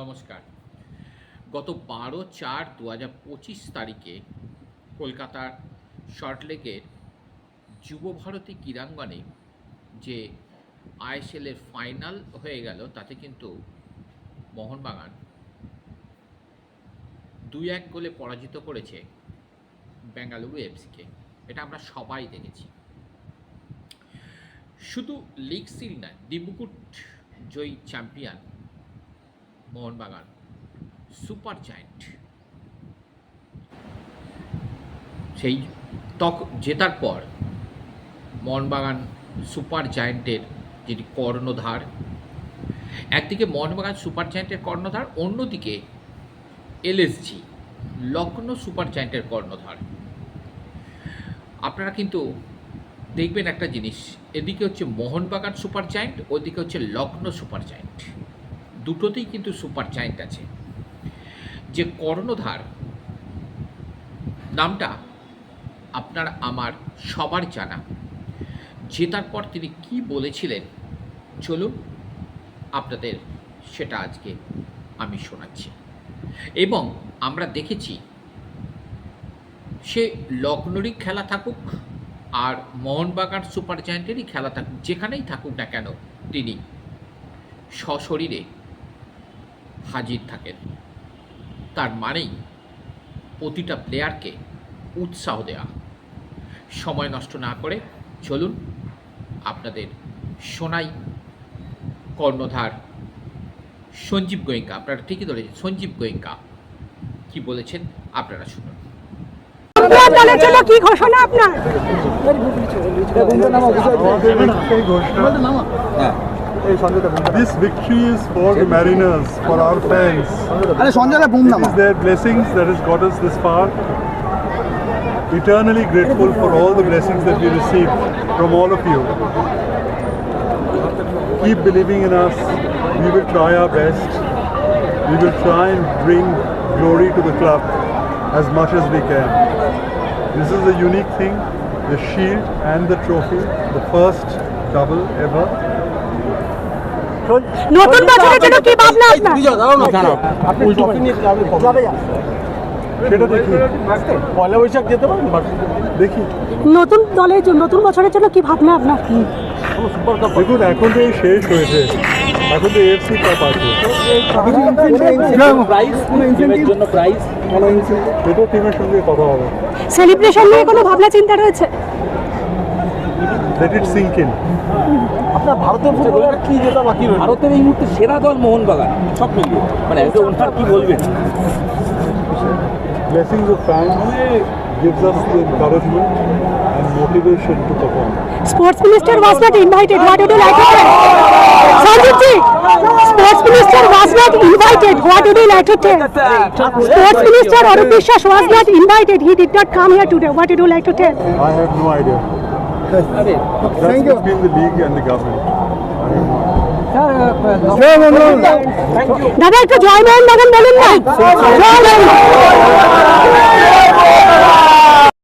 নমস্কার। গত বারো চার দু হাজার পঁচিশ তারিখে কলকাতার শর্টলেকের যুবভারতী ক্রীড়াঙ্গনে যে আইএসএলের ফাইনাল হয়ে গেল, তাতে কিন্তু মোহনবাগান দুই এক গোলে পরাজিত করেছে বেঙ্গালুরু এফসিকে। এটা আমরা সবাই দেখেছি। শুধু লিগ সিল নয় দিবুকুট জয়ী চ্যাম্পিয়ন মোহনবাগান। Super giant. সেই তক, জেতার পর মোহনবাগান সুপার জায়েন্টের যেটি কর্ণধার, একদিকে মোহনবাগান সুপার জায়েন্টের কর্ণধার, অন্যদিকে এলএসজি লগ্ন সুপার জায়েন্টের কর্ণধার। আপনারা কিন্তু দেখবেন একটা জিনিস, এদিকে হচ্ছে মোহনবাগান সুপার জায়েন্ট, ওদিকে হচ্ছে লগ্ন সুপার জায়েন্ট। দুটোতেই কিন্তু সুপার জায়েন্ট আছে। যে কর্ণধার, নামটা আপনার আমার সবার জানা। জেতার পর তিনি কি বলেছিলেন, চলুন আপনাদের সেটা আজকে আমি শোনাচ্ছি। এবং আমরা দেখেছি, সে লগ্নরই খেলা থাকুক আর মোহনবাগান সুপার জায়েন্টেরই খেলা থাকুক, যেখানেই থাকুক না কেন, তিনি সশরীরে হাজির থাকেন। তার মানেই প্রতিটা প্লেয়ারকে উৎসাহ দেওয়া সময় নষ্ট না করে চলুন আপনাদের শোনাই কর্ণধার সঞ্জীব গোয়েঙ্কা। আপনারা ঠিকই ধরেছেন সঞ্জীব গোয়েঙ্কা। কি বলেছেন আপনারা শুনুন। কি ঘোষণা আপনার ঘোষণা This victory is for the Mariners, for our fans. It is their blessings that has got us this far. Eternally grateful for all the blessings that we receive from all of you. Keep believing in us. We will try our best. We will try and bring glory to the club as much as we can. This is a unique thing, the shield and the trophy, the first double ever. নতুন বছরের জন্য কি ভাবনা আপনার? সেটা দেখি। পয়লা বৈশাখ যেতে পারেন দেখি। নতুন দলের জন্য নতুন বছরের জন্য কি ভাবনা আপনার? দেখুন এখন তো এই শেষ হয়েছে। এখন তো এফসি কাপ আছে। সেটা টিমের সঙ্গে কথা হবে। সেলিব্রেশন নিয়ে কোনো ভাবনা চিন্তা রয়েছে? লেট ইট সিঙ্ক ইন আপনার ভারতের ফুটবলার কি যেটা বাকি রয়েছে ভারতের এই মুহূর্তে সেরা দল মোহনবাগান সব মিলিয়ে। মানে একজন ওনার কি বলবেন? Blessings of fans gives us the encouragement and motivation to perform. Sports minister was not invited what would you like to tell Sanjeev ji sports minister was not invited what would you like to tell sports minister Arup Biswas was not invited he did not come here today what would you like to tell I have no idea. That's between the league and the government. I have no idea. দাদা একটু জয় মোহন বাগান বলুন না জয় মোহন